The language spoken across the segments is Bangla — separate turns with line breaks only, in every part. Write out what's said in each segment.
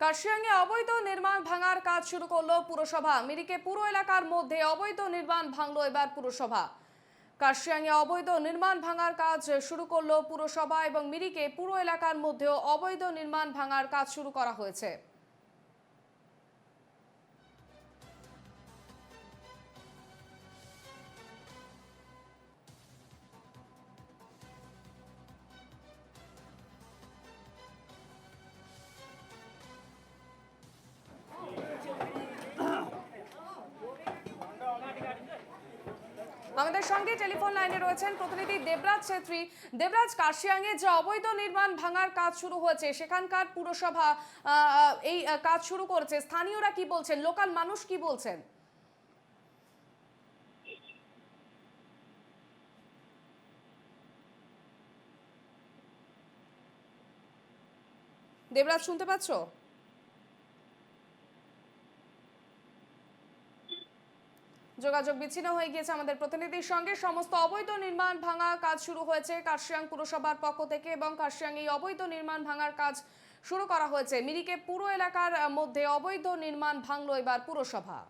কার্শিয়াংয়ে অবৈধ নির্মাণ ভাঙার কাজ শুরু করল পুরসভা। মিরিকে পুরো এলাকার মধ্যে অবৈধ নির্মাণ ভাঙলো এবার পুরসভা। কার্শিয়াংয়ে অবৈধ নির্মাণ ভাঙার কাজ শুরু করল পুরসভা এবং মিরিকে পুরো এলাকার মধ্যেও অবৈধ নির্মাণ ভাঙার কাজ শুরু করা হয়েছে। আমাদের সঙ্গে টেলিফোন লাইনে রয়েছেন প্রতিনিধি দেবরাজ ছেত্রী। দেবরাজ, কার্শিয়াংয়ে যে অবৈধ নির্মাণ ভাঙার কাজ শুরু হয়েছে, সেখানকার পুরসভা এই কাজ শুরু করেছে, স্থানীয়রা কি বলছেন? লোকাল মানুষ কি বলছেন? দেবরাজ, শুনতে পাচ্ছ? যোগাযোগ বিচ্ছিন্ন হয়ে গিয়েছে আমাদের প্রতিনিধির সঙ্গে। সমস্ত অবৈধ নির্মাণ ভাঙা কাজ শুরু হয়েছে কার্শিয়াং পুরসভার পক্ষ থেকে এবং কার্শিয়াং এই অবৈধ নির্মাণ ভাঙার কাজ শুরু করা হয়েছে। মিরিকে পুরো এলাকার মধ্যে অবৈধ নির্মাণ ভাঙলো এবার পুরসভা।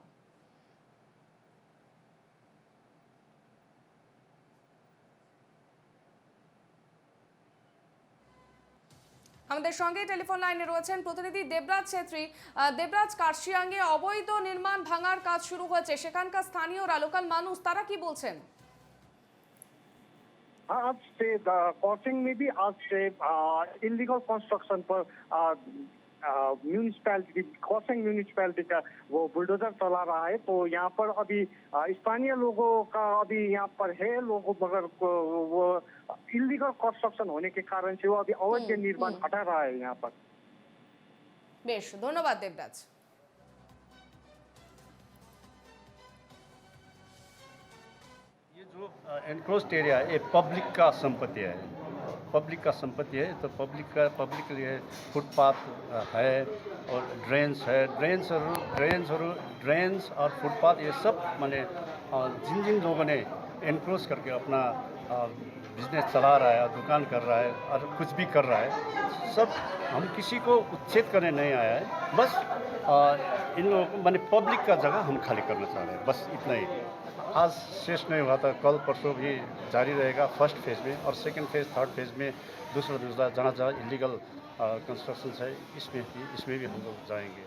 আমাদের সঙ্গে টেলিফোন লাইনে রয়েছেন প্রতিনিধি দেবরাজ ছেত্রী আহ, দেবরাজ কার্শিয়াঙ্গে অবৈধ নির্মাণ ভাঙার কাজ শুরু হয়েছে সেখানকার স্থানীয়রা লোকাল মানুষ তারা কি বলছেন
आज से क्रॉसिंग में भी आज से इलीगल कंस्ट्रक्शन पर म्यूनिसपैलिटी क्रॉसिंग म्यूनिसपैलिटी का वो बुलडोजर चला रहा है तो यहाँ पर अभी अ, स्थानीय लोगों का अभी यहाँ पर है लोगों मगर को- वो इलीगल कंस्ट्रक्शन होने के कारण से वो अभी अवैध निर्माण हटा रहा है यहाँ पर
বেশ ধন্যবাদ দেবরাজ
ये जो एनक्रोस्ड एरिया है ये पब्लिक का संपत्ति है पब्लिक का संपत्ति है तो पब्लिक का पब्लिक के लिए फुटपाथ है और ड्रेन्स है। ड्रेन्सहरू ड्रेन्सहरू ड्रेन्स और फुटपाथ ये सब मैंने जिन जिन लोगों ने एनक्रोच करके अपना बिज़नेस चला रहा है, दुकान कर रहा है, और कुछ भी कर रहा है, सब हम किसी को उच्छेद करने नहीं आया है। बस इन लोगों को, मैंने पब्लिक का जगह हम खाली करना चाह रहे हैं, बस इतना ही। आज शेष नहीं हुआ था, कल परसों भी जारी रहेगा फ़र्स्ट फ़ेज़ में और सेकंड फ़ेज़ थर्ड फ़ेज़ में दूसरा दूसरा जहाँ जहाँ इलीगल कंस्ट्रक्शन है, इसमें भी इसमें भी हम लोग जाएँगे।